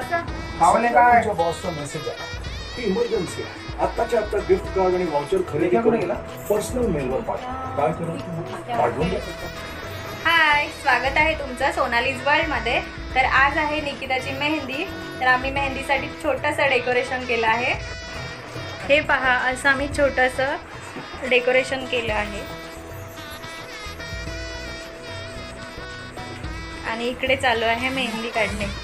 खावले काय? तुमच्या बॉसचा मेसेज आहे. ती इमर्जन्सी आहे. आत्ताच्या आत्ता गिफ्ट कार्ड आणि वाउचर खरेदी करून गेला? पर्सनल मेलवर पाठवा. काय करा? पाठवून द्या हाय स्वागत आहे तुमचं सोनालीज वर्ल्डमध्ये तर आज आहे निकिताची मेहंदी. तर आम्ही मेहंदीसाठी छोटंसं डेकोरेशन केलं आहे. हे पहा असं आम्ही छोटंसं डेकोरेशन केलं आहे. आणि इकडे चालू आहे मेहंदी काढणे.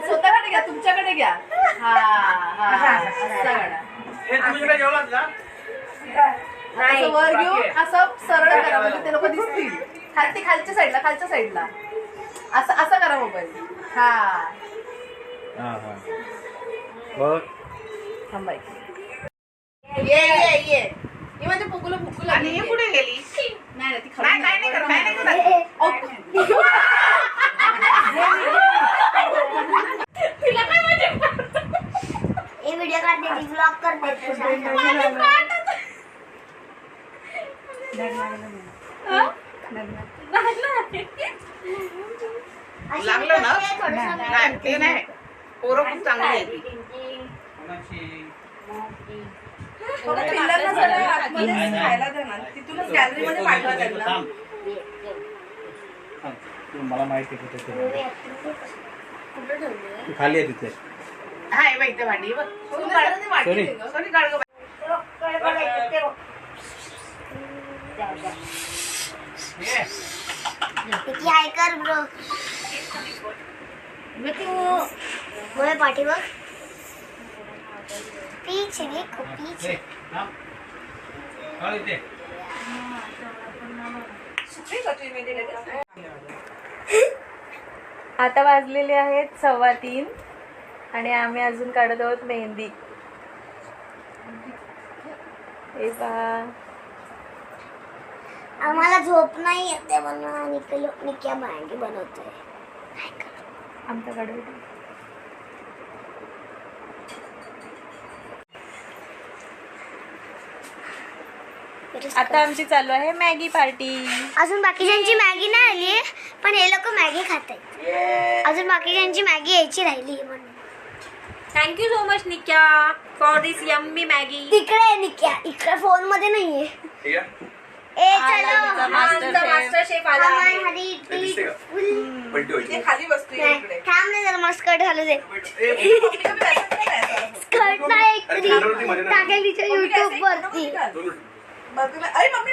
स्वतःकडे घ्या तुमच्याकडे घ्या. हा हा सगळं. हे तुम्ही जेवलात का? असं वर घेऊन असं सरळ करा म्हणजे ते लोक दिसतील. खालती खालच्या साईडला खालच्या साईडला. असं असं करा मोबाईल. हा. थांबा एक. ये ये ये. ये म्हणजे पुकुला पुकुला आणि हे पुढे गेली? नाही नाही ती नाही खाली काय नाही करत काय नाही करत. हे लागलं ना? नाही ते नाही. पोरं खूप चांगली आहे. ती पिल्लांना सगळं आतमध्येच खायला दे ना. तिथूनच गॅलरी मध्ये पाठवा त्यांना. मला माहिती आहे कुठे ते. खाली आहे तिथे. बाई भांडी बघ सोनी सोनी. गं. काढ. किती हाय कर ब्रो मोये पाठी बघ देखो मेहंदी लगेच? आता वाजलेले आहेत सव्वा तीन आणि आम्ही अजून काढत आहोत मेहंदी. हे पहा. आम्हाला झोप नाही येते म्हणून निकलो निक्या मॅगी बनवतोय. आमचा काढू आता आमची चालू आहे मॅगी पार्टी. अजून बाकीच्यांची मॅगी नाही आली पण हे लोक मॅगी खात आहेत अजून बाकीच्यांची मॅगी यायची राहिली म्हणून. Thank you so much Nikya for this yummy Maggi तिकडे आहे निक्या. इकडे फोनमध्ये नाहीये. ए चलो. मास्टर शेफ आला. हमारे आहे. फुल ते खाली बसतोय नाही, इकडे. थांब ना जरा मला स्कर्ट घालू दे मम्मी कमी व्यायाम नाही करायचा. स्कर्ट नाही तरी टाकेल तिच्या युट्यूब वरती. बाजूला अरे मम्मी.